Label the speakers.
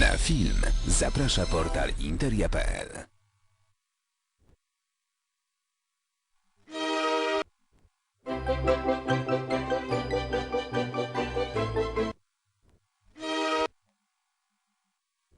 Speaker 1: Na film zaprasza portal interia.pl.